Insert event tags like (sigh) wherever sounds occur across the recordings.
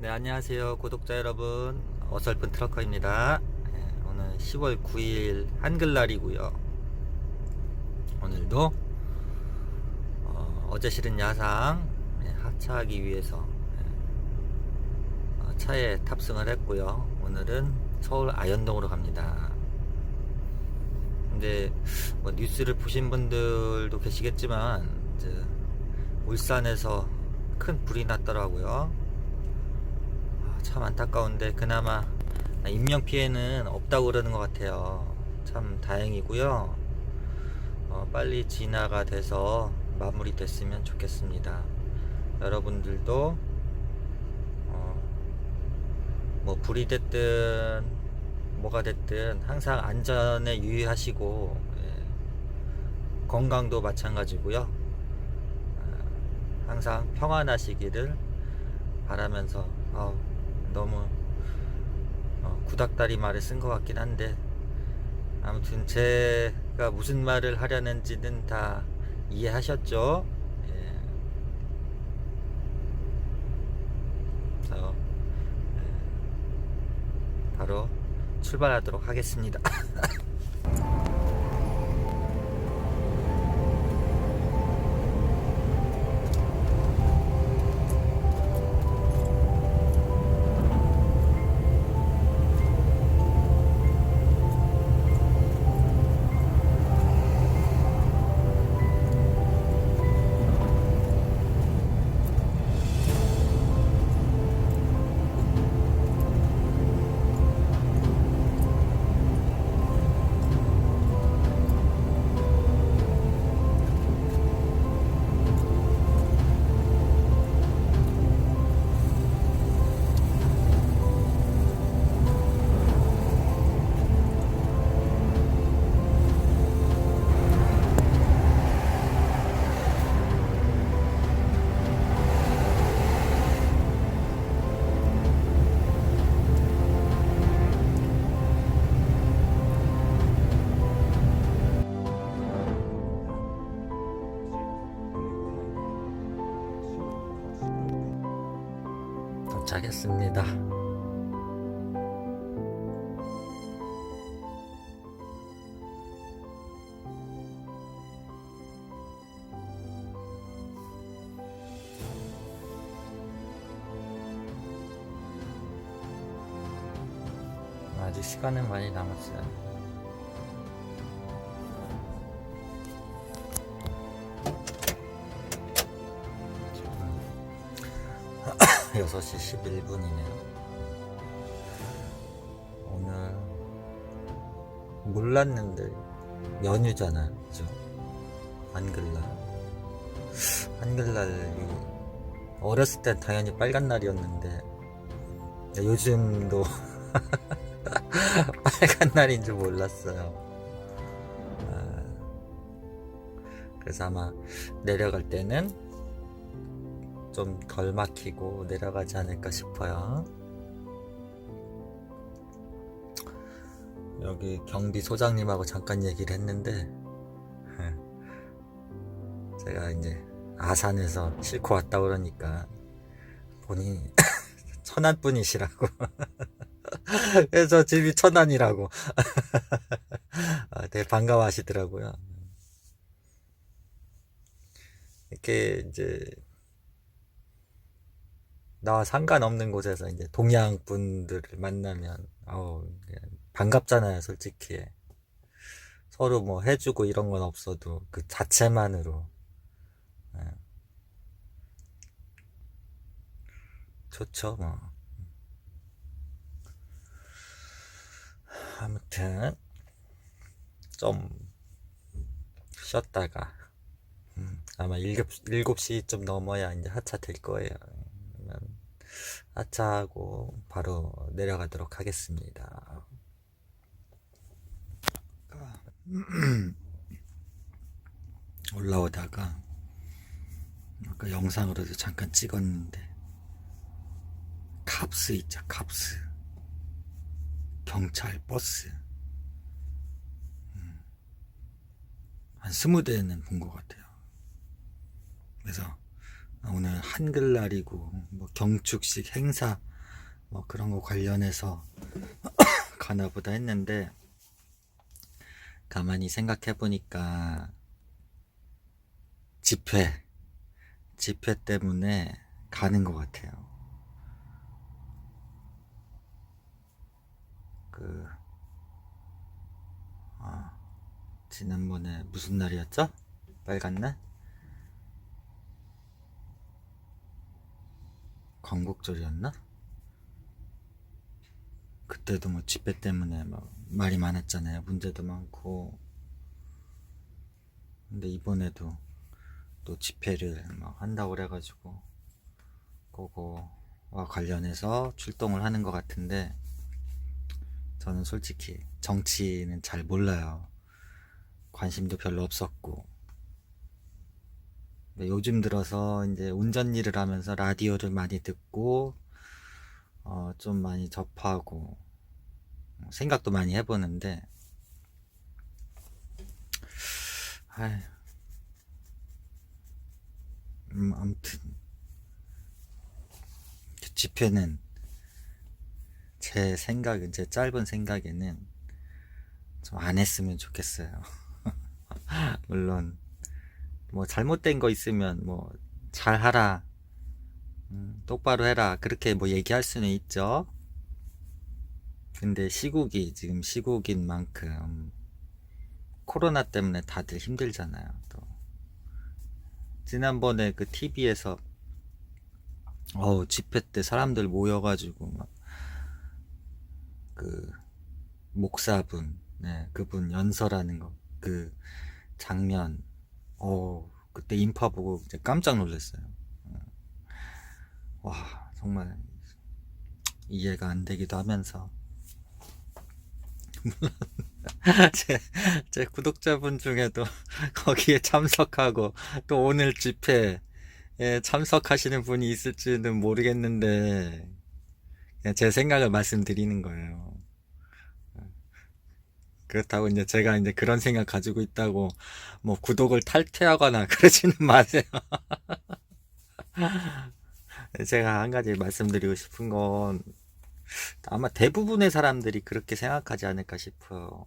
네, 안녕하세요. 구독자 여러분. 어설픈 트럭커입니다. 네, 오늘 10월 9일 한글날이고요. 오늘도 어, 제 실은 야상 네, 하차하기 위해서 네, 어, 차에 탑승을 했고요. 오늘은 서울 아현동으로 갑니다. 근데 뭐 뉴스를 보신 분들도 계시겠지만 울산에서 큰 불이 났더라고요. 아, 참 안타까운데 그나마 인명 피해는 없다고 그러는 것 같아요. 참 다행이고요. 어, 빨리 진화가 돼서 마무리됐으면 좋겠습니다. 여러분들도 어, 뭐 불이 됐든 뭐가 됐든 항상 안전에 유의하시고 예, 건강도 마찬가지고요. 어, 항상 평안하시기를 바라면서 어, 너무 어, 구닥다리 말을 쓴 것 같긴 한데 아무튼 제가 무슨 말을 하려는지는 다 이해하셨죠? 예. 그래서 예, 바로 출발하도록 하겠습니다. (laughs) 도착했습니다. 아직 시간은 많이 남았어요. 6시 11분이네요. 오늘 몰랐는데 연휴잖아, 그죠? 한글날. 한글날이 어렸을 땐 당연히 빨간 날이었는데 요즘도 (laughs) 빨간 날인 줄 몰랐어요. 아, 그래서 아마 내려갈 때는 좀 덜 막히고 내려가지 않을까 싶어요. 여기 경비 소장님하고 잠깐 얘기를 했는데 (laughs) 제가 이제 아산에서 싣고 왔다 그러니까 본인이 (laughs) 천안 분이시라고 (laughs) 그래서 집이 천안이라고 아, 되게 반가워하시더라고요. 이렇게 이제 나와 상관없는 곳에서 이제 동양 분들을 만나면 그냥 반갑잖아요, 솔직히. 서로 뭐 해주고 이런 건 없어도 그 자체만으로 예. 좋죠, 뭐. 아무튼 좀 쉬었다가 음, 아마 7, 7시 좀 넘어야 이제 하차 될 거예요. 그러면 하차하고 바로 내려가도록 하겠습니다. (clears throat) 올라오다가 아까 영상으로도 잠깐 찍었는데 캅스 있죠 캅스. 경찰 버스. 음, 한 스무 대는 본 것 같아요. 그래서 오늘 한글날이고 뭐 경축식 행사 뭐 그런 거 관련해서 (coughs) 가나 보다 했는데 가만히 생각해 보니까 집회 집회 때문에 가는 것 같아요. 그 아, 지난번에 무슨 날이었죠? 빨간 날? 광복절이었나? 그때도 뭐 집회 때문에 막 말이 많았잖아요. 문제도 많고. 근데 이번에도 또 집회를 막 한다고 그래가지고 그거와 관련해서 출동을 하는 것 같은데 저는 솔직히 정치는 잘 몰라요. 관심도 별로 없었고. 근데 요즘 들어서 이제 운전 일을 하면서 라디오를 많이 듣고 어, 좀 많이 접하고 생각도 많이 해보는데 아휴, 음, 아무튼. 그 집회는 제 생각은 제 짧은 생각에는 좀 안 했으면 좋겠어요. (laughs) 물론 뭐 잘못된 거 있으면 뭐 잘하라 음, 똑바로 해라 그렇게 뭐 얘기할 수는 있죠. 근데 시국이 지금 시국인 만큼 코로나 때문에 다들 힘들잖아요. 또 지난번에 그 TV에서 어우 집회 때 사람들 모여가지고 막 그 목사분 네 그분 연설하는 거 그 장면 어 그때 인파 보고 이제 깜짝 놀랐어요. 와 정말 이해가 안 되기도 하면서 (laughs) 제, 제 구독자분 중에도 (laughs) 거기에 참석하고 또 오늘 집회에 참석하시는 분이 있을지는 모르겠는데 제 생각을 말씀드리는 거예요. 그렇다고 이제 제가 이제 그런 생각 가지고 있다고 뭐 구독을 탈퇴하거나 (laughs) 그러지는 마세요. 제가 한 가지 말씀드리고 싶은 건 아마 대부분의 사람들이 그렇게 생각하지 않을까 싶어요.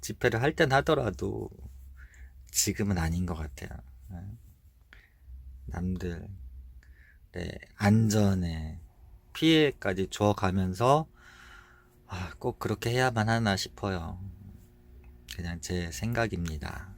집회를 할 땐 하더라도 지금은 아닌 것 같아요. 네. 남들의 안전에 피해까지 줘가면서 아, 꼭 그렇게 해야만 하나 싶어요. 그냥 제 생각입니다.